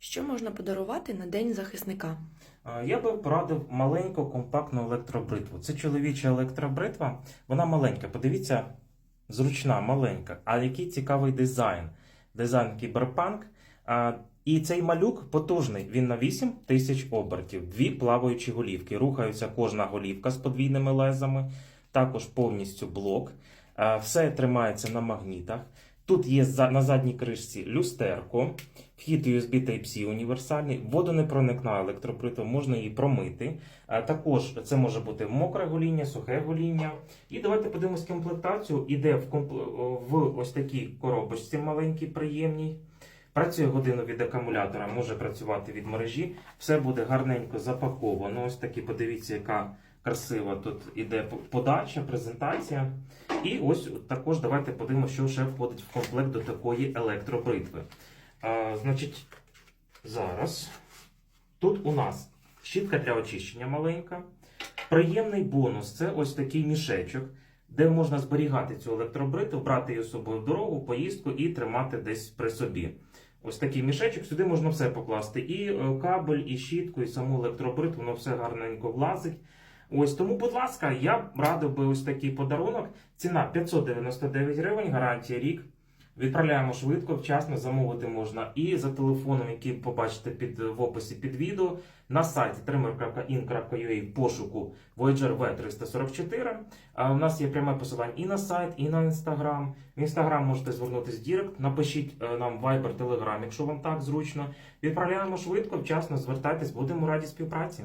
Що можна подарувати на День захисника? Я би порадив маленьку компактну електробритву. Це чоловіча електробритва. Вона маленька. Подивіться, зручна, маленька. А який цікавий дизайн. Дизайн кіберпанк. І цей малюк потужний. Він на 8 тисяч обертів. Дві плаваючі голівки. Рухаються кожна голівка з подвійними лезами. Також повністю блок. Все тримається на магнітах. Тут є на задній кришці люстерко, вхід USB Type-C універсальний, водонепроникна електробритва, можна її промити. Також це може бути мокре гоління, сухе гоління. І давайте подивимось комплектацію. Іде в, комп... в ось такій коробочці маленькій, приємній. Працює годину від акумулятора, може працювати від мережі. Все буде гарненько запаковано. Ось такі, подивіться, яка красива тут іде подача, презентація. І ось також давайте подивимося, що ще входить в комплект до такої електробритви. А, значить, зараз тут у нас щітка для очищення маленька. Приємний бонус це ось такий мішечок, де можна зберігати цю електробритву, брати її з собою в дорогу, поїздку і тримати десь при собі. Ось такий мішечок, сюди можна все покласти. І е, кабель, і щітку, і саму електробритву, воно все гарненько влазить. Ось тому, будь ласка, я б радив би ось такий подарунок. Ціна 599 гривень, гарантія рік. Відправляємо швидко, вчасно замовити можна і за телефоном, який побачите під в описі під відео, на сайті trimmer.in.ua в пошуку Voyager V344. А у нас є пряме посилання і на сайт, і на інстаграм. В інстаграм можете звернутися Дірект, напишіть е, нам Viber, Telegram, якщо вам так зручно. Відправляємо швидко, вчасно звертайтесь, будемо раді співпраці.